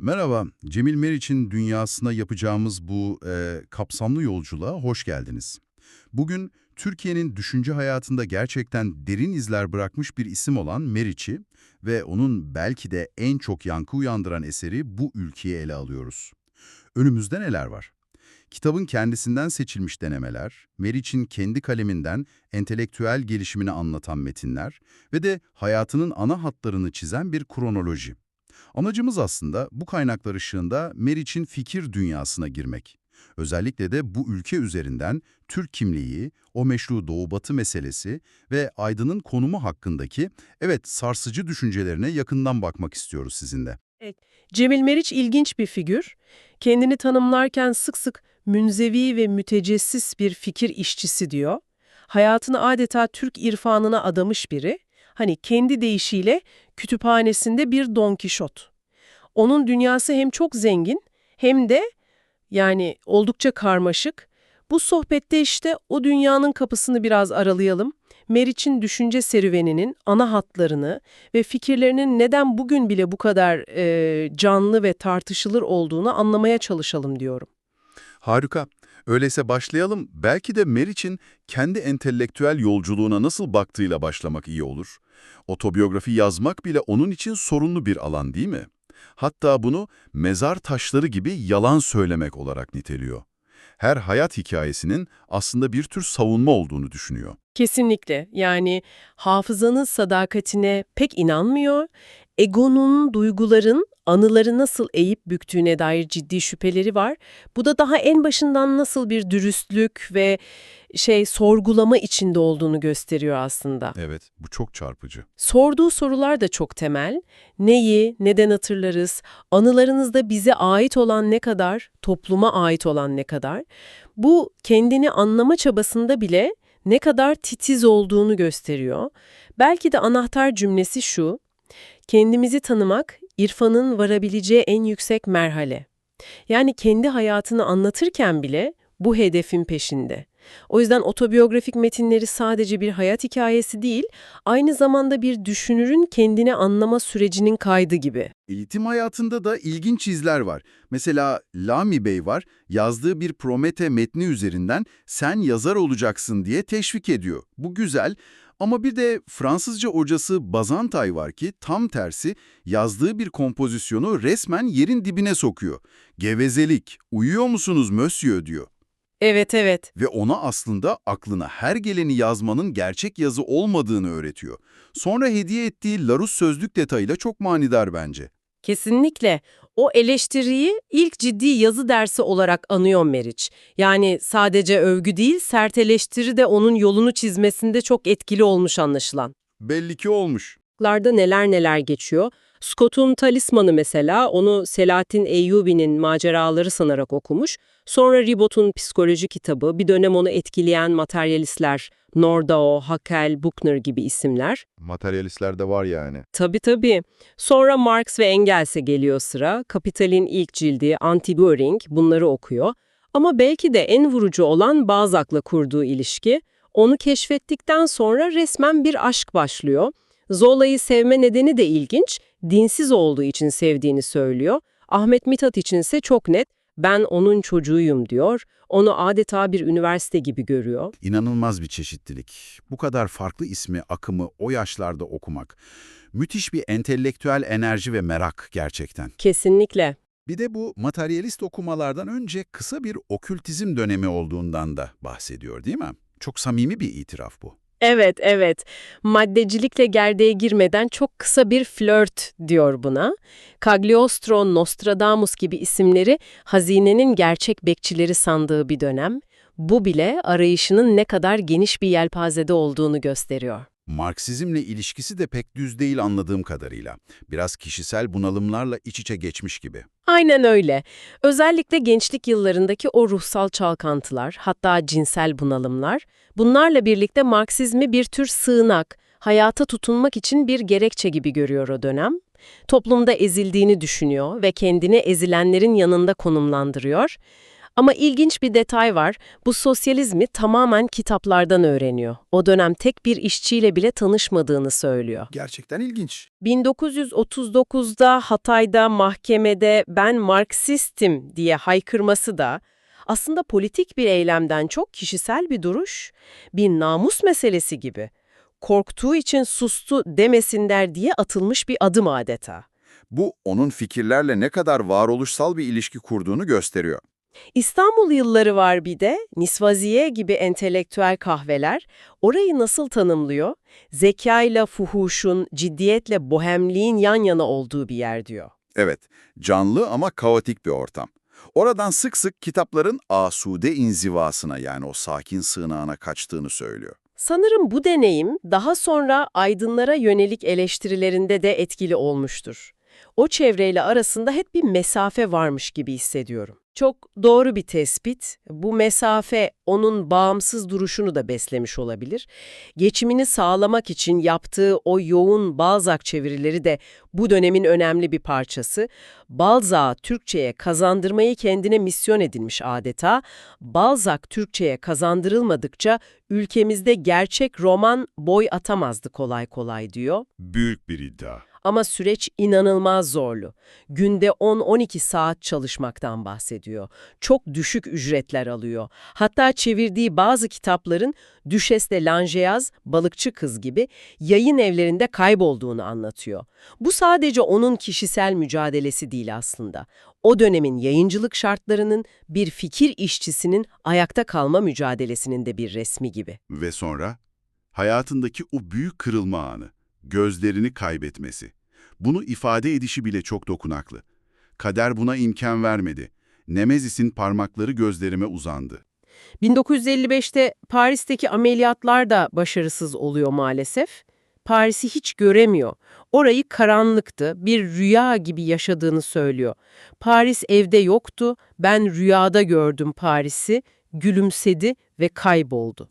Merhaba, Cemil Meriç'in dünyasına yapacağımız bu e, kapsamlı yolculuğa hoş geldiniz. Bugün Türkiye'nin düşünce hayatında gerçekten derin izler bırakmış bir isim olan Meriç'i ve onun belki de en çok yankı uyandıran eseri bu ülkeyi ele alıyoruz. Önümüzde neler var? Kitabın kendisinden seçilmiş denemeler, Meriç'in kendi kaleminden entelektüel gelişimini anlatan metinler ve de hayatının ana hatlarını çizen bir kronoloji. Amacımız aslında bu kaynaklar ışığında Meriç'in fikir dünyasına girmek. Özellikle de bu ülke üzerinden Türk kimliği, o meşru Doğu-Batı meselesi ve Aydın'ın konumu hakkındaki, evet sarsıcı düşüncelerine yakından bakmak istiyoruz sizinle. Cemil Meriç ilginç bir figür. Kendini tanımlarken sık sık münzevi ve mütecessis bir fikir işçisi diyor. Hayatını adeta Türk irfanına adamış biri. Hani kendi deyişiyle kütüphanesinde bir Don Kişot. Onun dünyası hem çok zengin hem de yani oldukça karmaşık. Bu sohbette işte o dünyanın kapısını biraz aralayalım. Meriç'in düşünce serüveninin ana hatlarını ve fikirlerinin neden bugün bile bu kadar e, canlı ve tartışılır olduğunu anlamaya çalışalım diyorum. Harika. Öyleyse başlayalım. Belki de Meriç'in kendi entelektüel yolculuğuna nasıl baktığıyla başlamak iyi olur. Otobiyografi yazmak bile onun için sorunlu bir alan değil mi? Hatta bunu mezar taşları gibi yalan söylemek olarak niteliyor. Her hayat hikayesinin aslında bir tür savunma olduğunu düşünüyor. Kesinlikle. Yani hafızanın sadakatine pek inanmıyor. Egonun, duyguların, anıları nasıl eğip büktüğüne dair ciddi şüpheleri var. Bu da daha en başından nasıl bir dürüstlük ve şey sorgulama içinde olduğunu gösteriyor aslında. Evet, bu çok çarpıcı. Sorduğu sorular da çok temel. Neyi, neden hatırlarız? Anılarınızda bize ait olan ne kadar, topluma ait olan ne kadar? Bu kendini anlama çabasında bile ne kadar titiz olduğunu gösteriyor. Belki de anahtar cümlesi şu, kendimizi tanımak, irfanın varabileceği en yüksek merhale. Yani kendi hayatını anlatırken bile bu hedefin peşinde. O yüzden otobiyografik metinleri sadece bir hayat hikayesi değil, aynı zamanda bir düşünürün kendini anlama sürecinin kaydı gibi. Eğitim hayatında da ilginç izler var. Mesela Lami Bey var, yazdığı bir Promete metni üzerinden sen yazar olacaksın diye teşvik ediyor. Bu güzel ama bir de Fransızca hocası Bazantay var ki tam tersi yazdığı bir kompozisyonu resmen yerin dibine sokuyor. Gevezelik, uyuyor musunuz monsieur diyor. Evet evet. Ve ona aslında aklına her geleni yazmanın gerçek yazı olmadığını öğretiyor. Sonra hediye ettiği Larus sözlük detayıyla çok manidar bence. Kesinlikle. O eleştiriyi ilk ciddi yazı dersi olarak anıyor Meriç. Yani sadece övgü değil, sert eleştiri de onun yolunu çizmesinde çok etkili olmuş anlaşılan. Belli ki olmuş. Larda neler neler geçiyor. Scott'un Talisman'ı mesela onu Selahattin Eyyubi'nin maceraları sanarak okumuş. Sonra Ribot'un psikoloji kitabı, bir dönem onu etkileyen materyalistler, Nordau, Haeckel, Buchner gibi isimler. Materyalistler de var yani. Tabii tabii. Sonra Marx ve Engels'e geliyor sıra. Kapital'in ilk cildi, Anti-Göring bunları okuyor. Ama belki de en vurucu olan Balzac'la kurduğu ilişki. Onu keşfettikten sonra resmen bir aşk başlıyor. Zola'yı sevme nedeni de ilginç. Dinsiz olduğu için sevdiğini söylüyor. Ahmet Mithat içinse çok net. Ben onun çocuğuyum diyor. Onu adeta bir üniversite gibi görüyor. İnanılmaz bir çeşitlilik. Bu kadar farklı ismi, akımı o yaşlarda okumak. Müthiş bir entelektüel enerji ve merak gerçekten. Kesinlikle. Bir de bu materyalist okumalardan önce kısa bir okültizm dönemi olduğundan da bahsediyor değil mi? Çok samimi bir itiraf bu. Evet, evet. Maddecilikle gerdeğe girmeden çok kısa bir flört diyor buna. Cagliostro, Nostradamus gibi isimleri hazinenin gerçek bekçileri sandığı bir dönem. Bu bile arayışının ne kadar geniş bir yelpazede olduğunu gösteriyor. Marksizmle ilişkisi de pek düz değil anladığım kadarıyla. Biraz kişisel bunalımlarla iç içe geçmiş gibi. Aynen öyle. Özellikle gençlik yıllarındaki o ruhsal çalkantılar, hatta cinsel bunalımlar, bunlarla birlikte Marksizmi bir tür sığınak, hayata tutunmak için bir gerekçe gibi görüyor o dönem. Toplumda ezildiğini düşünüyor ve kendini ezilenlerin yanında konumlandırıyor. Ama ilginç bir detay var. Bu sosyalizmi tamamen kitaplardan öğreniyor. O dönem tek bir işçiyle bile tanışmadığını söylüyor. Gerçekten ilginç. 1939'da Hatay'da mahkemede ben Marksistim diye haykırması da aslında politik bir eylemden çok kişisel bir duruş, bir namus meselesi gibi. Korktuğu için sustu demesinler diye atılmış bir adım adeta. Bu onun fikirlerle ne kadar varoluşsal bir ilişki kurduğunu gösteriyor. İstanbul yılları var bir de, Nisvaziye gibi entelektüel kahveler orayı nasıl tanımlıyor? Zekayla fuhuşun, ciddiyetle bohemliğin yan yana olduğu bir yer diyor. Evet, canlı ama kaotik bir ortam. Oradan sık sık kitapların asude inzivasına yani o sakin sığınağına kaçtığını söylüyor. Sanırım bu deneyim daha sonra aydınlara yönelik eleştirilerinde de etkili olmuştur. O çevreyle arasında hep bir mesafe varmış gibi hissediyorum. Çok doğru bir tespit. Bu mesafe onun bağımsız duruşunu da beslemiş olabilir. Geçimini sağlamak için yaptığı o yoğun Balzac çevirileri de bu dönemin önemli bir parçası. Balzac'ı Türkçe'ye kazandırmayı kendine misyon edinmiş adeta. Balzac Türkçe'ye kazandırılmadıkça ülkemizde gerçek roman boy atamazdı kolay kolay diyor. Büyük bir iddia. Ama süreç inanılmaz zorlu. Günde 10-12 saat çalışmaktan bahsediyor. Çok düşük ücretler alıyor. Hatta çevirdiği bazı kitapların Düşes de Langeaz, Balıkçı Kız gibi yayın evlerinde kaybolduğunu anlatıyor. Bu sadece onun kişisel mücadelesi değil aslında. O dönemin yayıncılık şartlarının bir fikir işçisinin ayakta kalma mücadelesinin de bir resmi gibi. Ve sonra hayatındaki o büyük kırılma anı, gözlerini kaybetmesi. Bunu ifade edişi bile çok dokunaklı. Kader buna imkan vermedi. Nemezis'in parmakları gözlerime uzandı. 1955'te Paris'teki ameliyatlar da başarısız oluyor maalesef. Paris'i hiç göremiyor. Orayı karanlıktı, bir rüya gibi yaşadığını söylüyor. Paris evde yoktu, ben rüyada gördüm Paris'i, gülümsedi ve kayboldu.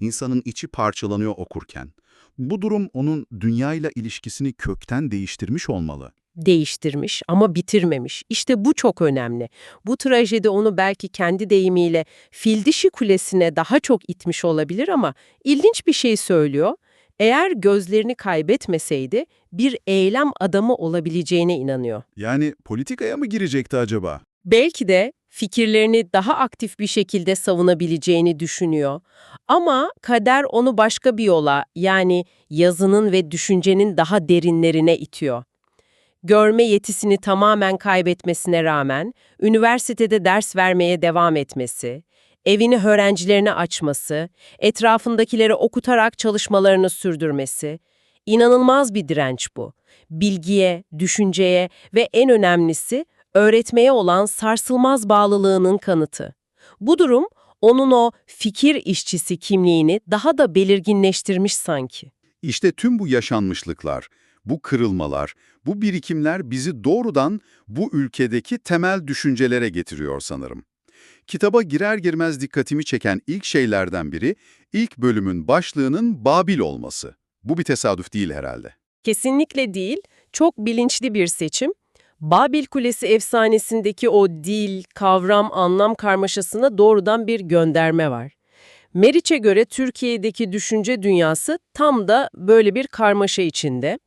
İnsanın içi parçalanıyor okurken. Bu durum onun dünyayla ilişkisini kökten değiştirmiş olmalı. Değiştirmiş ama bitirmemiş. İşte bu çok önemli. Bu trajedi onu belki kendi deyimiyle fil dişi kulesine daha çok itmiş olabilir ama ilginç bir şey söylüyor. Eğer gözlerini kaybetmeseydi bir eylem adamı olabileceğine inanıyor. Yani politikaya mı girecekti acaba? Belki de fikirlerini daha aktif bir şekilde savunabileceğini düşünüyor. Ama kader onu başka bir yola yani yazının ve düşüncenin daha derinlerine itiyor. Görme yetisini tamamen kaybetmesine rağmen üniversitede ders vermeye devam etmesi, evini öğrencilerine açması, etrafındakileri okutarak çalışmalarını sürdürmesi, inanılmaz bir direnç bu. Bilgiye, düşünceye ve en önemlisi öğretmeye olan sarsılmaz bağlılığının kanıtı. Bu durum onun o fikir işçisi kimliğini daha da belirginleştirmiş sanki. İşte tüm bu yaşanmışlıklar, bu kırılmalar, bu birikimler bizi doğrudan bu ülkedeki temel düşüncelere getiriyor sanırım. Kitaba girer girmez dikkatimi çeken ilk şeylerden biri, ilk bölümün başlığının Babil olması. Bu bir tesadüf değil herhalde. Kesinlikle değil, çok bilinçli bir seçim. Babil Kulesi efsanesindeki o dil, kavram, anlam karmaşasına doğrudan bir gönderme var. Meriç'e göre Türkiye'deki düşünce dünyası tam da böyle bir karmaşa içinde.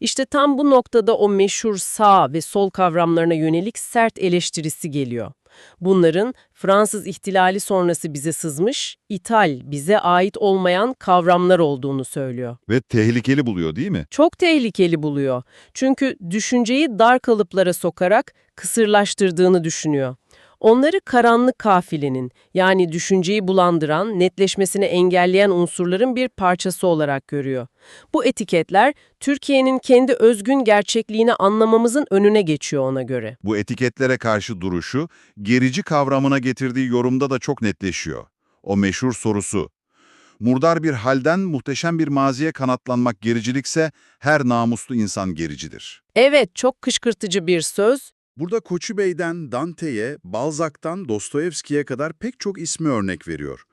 İşte tam bu noktada o meşhur sağ ve sol kavramlarına yönelik sert eleştirisi geliyor. Bunların Fransız ihtilali sonrası bize sızmış, ithal, bize ait olmayan kavramlar olduğunu söylüyor. Ve tehlikeli buluyor değil mi? Çok tehlikeli buluyor. Çünkü düşünceyi dar kalıplara sokarak kısırlaştırdığını düşünüyor. Onları karanlık kafilenin, yani düşünceyi bulandıran, netleşmesini engelleyen unsurların bir parçası olarak görüyor. Bu etiketler, Türkiye'nin kendi özgün gerçekliğini anlamamızın önüne geçiyor ona göre. Bu etiketlere karşı duruşu, gerici kavramına getirdiği yorumda da çok netleşiyor. O meşhur sorusu. Murdar bir halden muhteşem bir maziye kanatlanmak gericilikse her namuslu insan gericidir. Evet, çok kışkırtıcı bir söz Burada Koçu Bey'den Dante'ye, Balzac'tan Dostoyevski'ye kadar pek çok ismi örnek veriyor.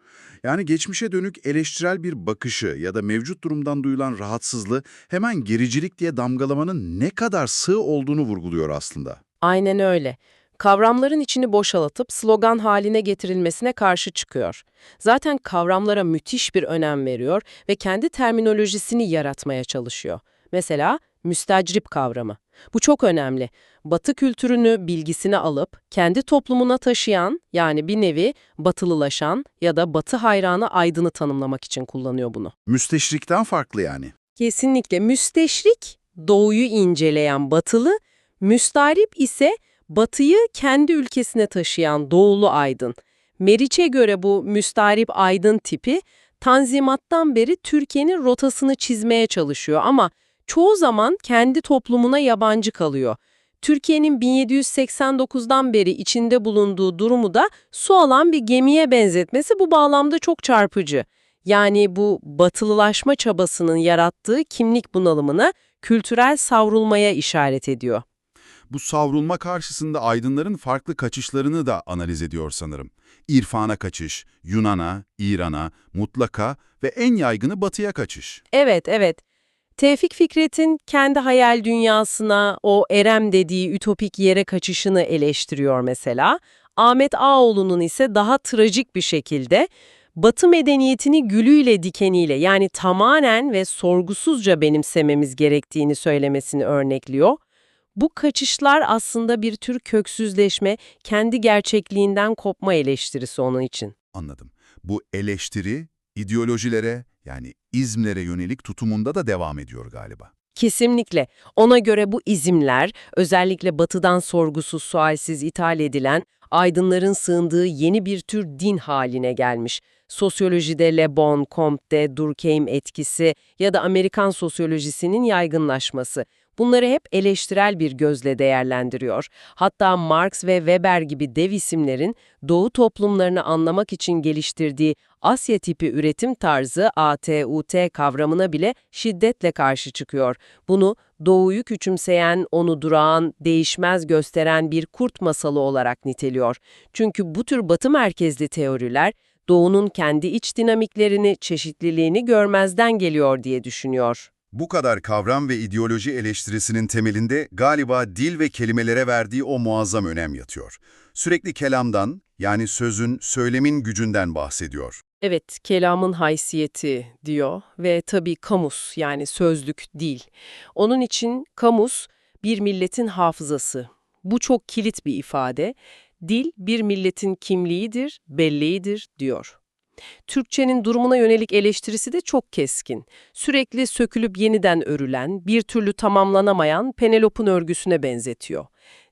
Yani geçmişe dönük eleştirel bir bakışı ya da mevcut durumdan duyulan rahatsızlığı hemen gericilik diye damgalamanın ne kadar sığ olduğunu vurguluyor aslında. Aynen öyle. Kavramların içini boşaltıp slogan haline getirilmesine karşı çıkıyor. Zaten kavramlara müthiş bir önem veriyor ve kendi terminolojisini yaratmaya çalışıyor. Mesela müstacrip kavramı. Bu çok önemli. Batı kültürünü, bilgisini alıp kendi toplumuna taşıyan, yani bir nevi batılılaşan ya da batı hayranı aydını tanımlamak için kullanıyor bunu. Müsteşrikten farklı yani. Kesinlikle müsteşrik, doğuyu inceleyen batılı, müstarip ise batıyı kendi ülkesine taşıyan doğulu aydın. Meriç'e göre bu müstarip aydın tipi, Tanzimat'tan beri Türkiye'nin rotasını çizmeye çalışıyor ama çoğu zaman kendi toplumuna yabancı kalıyor. Türkiye'nin 1789'dan beri içinde bulunduğu durumu da su alan bir gemiye benzetmesi bu bağlamda çok çarpıcı. Yani bu batılılaşma çabasının yarattığı kimlik bunalımına, kültürel savrulmaya işaret ediyor. Bu savrulma karşısında aydınların farklı kaçışlarını da analiz ediyor sanırım. İrfana kaçış, Yunan'a, İran'a, mutlaka ve en yaygını batıya kaçış. Evet, evet. Tevfik Fikret'in kendi hayal dünyasına, o erem dediği ütopik yere kaçışını eleştiriyor mesela. Ahmet Ağoğlu'nun ise daha trajik bir şekilde Batı medeniyetini gülüyle dikeniyle yani tamamen ve sorgusuzca benimsememiz gerektiğini söylemesini örnekliyor. Bu kaçışlar aslında bir tür köksüzleşme, kendi gerçekliğinden kopma eleştirisi onun için. Anladım. Bu eleştiri ideolojilere yani izmlere yönelik tutumunda da devam ediyor galiba. Kesinlikle. Ona göre bu izimler, özellikle batıdan sorgusuz sualsiz ithal edilen, aydınların sığındığı yeni bir tür din haline gelmiş. Sosyolojide Le Bon, Comte, Durkheim etkisi ya da Amerikan sosyolojisinin yaygınlaşması. Bunları hep eleştirel bir gözle değerlendiriyor. Hatta Marx ve Weber gibi dev isimlerin Doğu toplumlarını anlamak için geliştirdiği Asya tipi üretim tarzı ATUT kavramına bile şiddetle karşı çıkıyor. Bunu Doğu'yu küçümseyen, onu durağan, değişmez gösteren bir kurt masalı olarak niteliyor. Çünkü bu tür batı merkezli teoriler Doğu'nun kendi iç dinamiklerini, çeşitliliğini görmezden geliyor diye düşünüyor. Bu kadar kavram ve ideoloji eleştirisinin temelinde galiba dil ve kelimelere verdiği o muazzam önem yatıyor. Sürekli kelamdan, yani sözün, söylemin gücünden bahsediyor. Evet, kelamın haysiyeti diyor ve tabii kamus yani sözlük dil. Onun için kamus bir milletin hafızası. Bu çok kilit bir ifade. Dil bir milletin kimliğidir, belleğidir diyor. Türkçenin durumuna yönelik eleştirisi de çok keskin. Sürekli sökülüp yeniden örülen, bir türlü tamamlanamayan Penelop'un örgüsüne benzetiyor.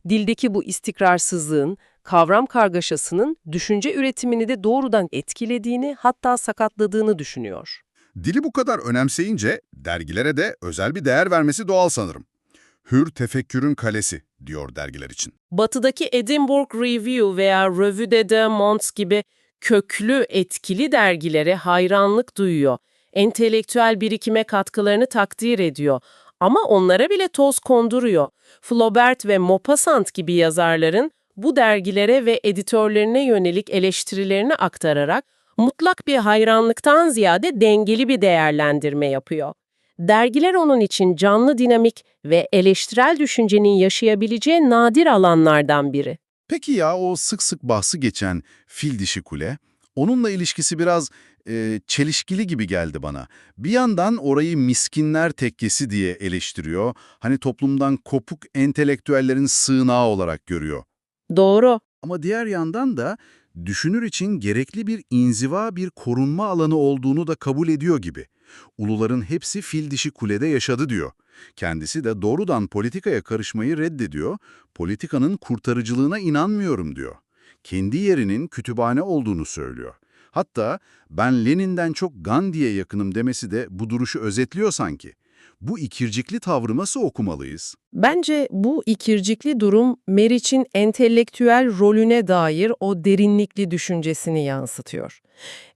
Dildeki bu istikrarsızlığın, kavram kargaşasının düşünce üretimini de doğrudan etkilediğini hatta sakatladığını düşünüyor. Dili bu kadar önemseyince dergilere de özel bir değer vermesi doğal sanırım. Hür tefekkürün kalesi diyor dergiler için. Batıdaki Edinburgh Review veya Revue de deux Mondes gibi köklü, etkili dergilere hayranlık duyuyor. Entelektüel birikime katkılarını takdir ediyor. Ama onlara bile toz konduruyor. Flaubert ve Maupassant gibi yazarların bu dergilere ve editörlerine yönelik eleştirilerini aktararak mutlak bir hayranlıktan ziyade dengeli bir değerlendirme yapıyor. Dergiler onun için canlı dinamik ve eleştirel düşüncenin yaşayabileceği nadir alanlardan biri. Peki ya o sık sık bahsi geçen fil dişi kule, onunla ilişkisi biraz e, çelişkili gibi geldi bana. Bir yandan orayı miskinler tekkesi diye eleştiriyor, hani toplumdan kopuk entelektüellerin sığınağı olarak görüyor. Doğru. Ama diğer yandan da düşünür için gerekli bir inziva, bir korunma alanı olduğunu da kabul ediyor gibi. Uluların hepsi fil dişi kulede yaşadı diyor. Kendisi de doğrudan politikaya karışmayı reddediyor, politikanın kurtarıcılığına inanmıyorum diyor. Kendi yerinin kütüphane olduğunu söylüyor. Hatta ben Lenin'den çok Gandhi'ye yakınım demesi de bu duruşu özetliyor sanki. Bu ikircikli tavrı nasıl okumalıyız? Bence bu ikircikli durum Meriç'in entelektüel rolüne dair o derinlikli düşüncesini yansıtıyor.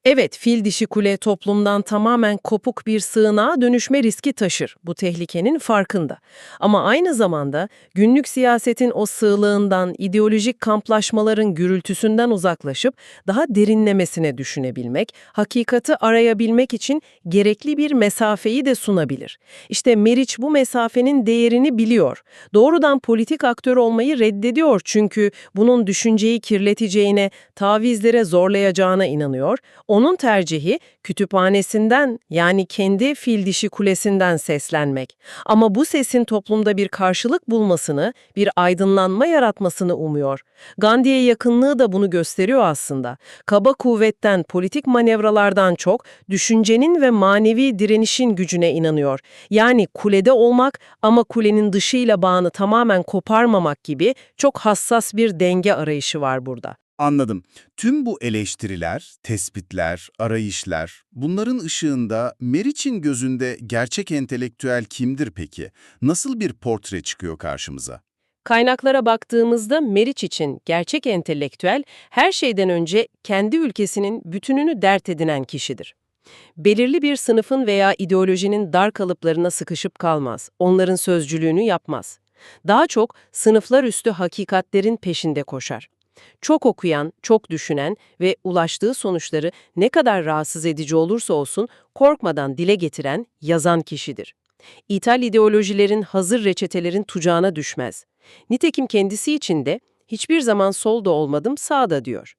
Evet, fil dişi kule toplumdan tamamen kopuk bir sığınağa dönüşme riski taşır. Bu tehlikenin farkında. Ama aynı zamanda günlük siyasetin o sığlığından, ideolojik kamplaşmaların gürültüsünden uzaklaşıp daha derinlemesine düşünebilmek, hakikati arayabilmek için gerekli bir mesafeyi de sunabilir. İşte Meriç bu mesafenin değerini biliyor. Doğrudan politik aktör olmayı reddediyor çünkü bunun düşünceyi kirleteceğine, tavizlere zorlayacağına inanıyor. Onun tercihi kütüphanesinden yani kendi fil dişi kulesinden seslenmek. Ama bu sesin toplumda bir karşılık bulmasını, bir aydınlanma yaratmasını umuyor. Gandhi'ye yakınlığı da bunu gösteriyor aslında. Kaba kuvvetten, politik manevralardan çok düşüncenin ve manevi direnişin gücüne inanıyor. Yani kulede olmak ama kulenin dışıyla bağını tamamen koparmamak gibi çok hassas bir denge arayışı var burada. Anladım. Tüm bu eleştiriler, tespitler, arayışlar, bunların ışığında Meriç'in gözünde gerçek entelektüel kimdir peki? Nasıl bir portre çıkıyor karşımıza? Kaynaklara baktığımızda Meriç için gerçek entelektüel her şeyden önce kendi ülkesinin bütününü dert edinen kişidir. Belirli bir sınıfın veya ideolojinin dar kalıplarına sıkışıp kalmaz, onların sözcülüğünü yapmaz. Daha çok sınıflar üstü hakikatlerin peşinde koşar. Çok okuyan, çok düşünen ve ulaştığı sonuçları ne kadar rahatsız edici olursa olsun korkmadan dile getiren, yazan kişidir. İthal ideolojilerin hazır reçetelerin tucağına düşmez. Nitekim kendisi için de hiçbir zaman solda olmadım sağda diyor.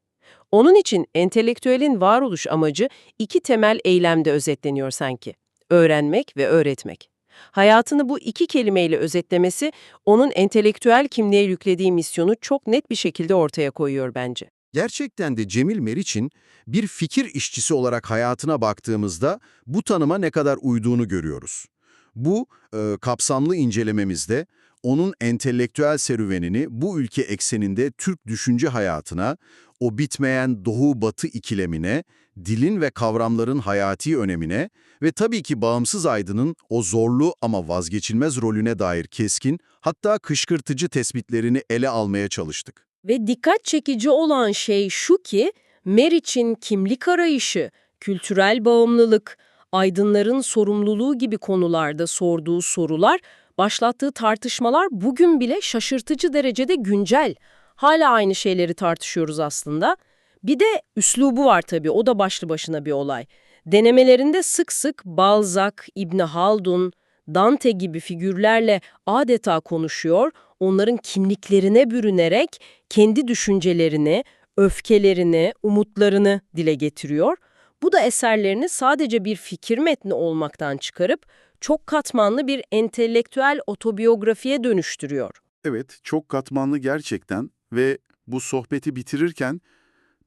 Onun için entelektüelin varoluş amacı iki temel eylemde özetleniyor sanki. Öğrenmek ve öğretmek. Hayatını bu iki kelimeyle özetlemesi onun entelektüel kimliğe yüklediği misyonu çok net bir şekilde ortaya koyuyor bence. Gerçekten de Cemil Meriç'in bir fikir işçisi olarak hayatına baktığımızda bu tanıma ne kadar uyduğunu görüyoruz. Bu e, kapsamlı incelememizde onun entelektüel serüvenini bu ülke ekseninde Türk düşünce hayatına, o bitmeyen doğu-batı ikilemine, dilin ve kavramların hayati önemine ve tabii ki bağımsız aydının o zorlu ama vazgeçilmez rolüne dair keskin, hatta kışkırtıcı tespitlerini ele almaya çalıştık. Ve dikkat çekici olan şey şu ki, Meriç'in kimlik arayışı, kültürel bağımlılık, aydınların sorumluluğu gibi konularda sorduğu sorular, başlattığı tartışmalar bugün bile şaşırtıcı derecede güncel. Hala aynı şeyleri tartışıyoruz aslında. Bir de üslubu var tabii, o da başlı başına bir olay. Denemelerinde sık sık Balzac, İbni Haldun, Dante gibi figürlerle adeta konuşuyor, onların kimliklerine bürünerek kendi düşüncelerini, öfkelerini, umutlarını dile getiriyor. Bu da eserlerini sadece bir fikir metni olmaktan çıkarıp çok katmanlı bir entelektüel otobiyografiye dönüştürüyor. Evet, çok katmanlı gerçekten ve bu sohbeti bitirirken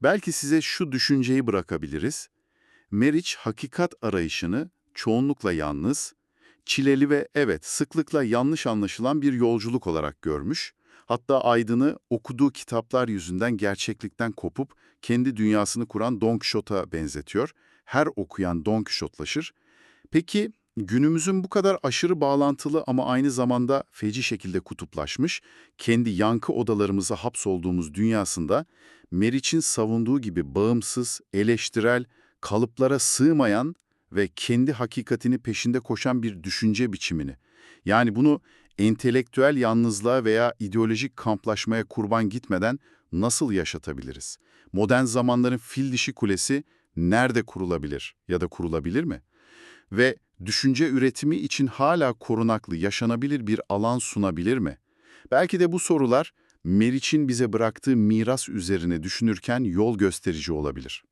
belki size şu düşünceyi bırakabiliriz. Meriç hakikat arayışını çoğunlukla yalnız, çileli ve evet sıklıkla yanlış anlaşılan bir yolculuk olarak görmüş. Hatta Aydın'ı okuduğu kitaplar yüzünden gerçeklikten kopup kendi dünyasını kuran Don Quixote'a benzetiyor. Her okuyan Don Quixote'laşır. Peki günümüzün bu kadar aşırı bağlantılı ama aynı zamanda feci şekilde kutuplaşmış, kendi yankı odalarımıza hapsolduğumuz dünyasında Meriç'in savunduğu gibi bağımsız, eleştirel, kalıplara sığmayan ve kendi hakikatini peşinde koşan bir düşünce biçimini, yani bunu entelektüel yalnızlığa veya ideolojik kamplaşmaya kurban gitmeden nasıl yaşatabiliriz? Modern zamanların fil dişi kulesi nerede kurulabilir ya da kurulabilir mi? Ve düşünce üretimi için hala korunaklı, yaşanabilir bir alan sunabilir mi? Belki de bu sorular Meriç'in bize bıraktığı miras üzerine düşünürken yol gösterici olabilir.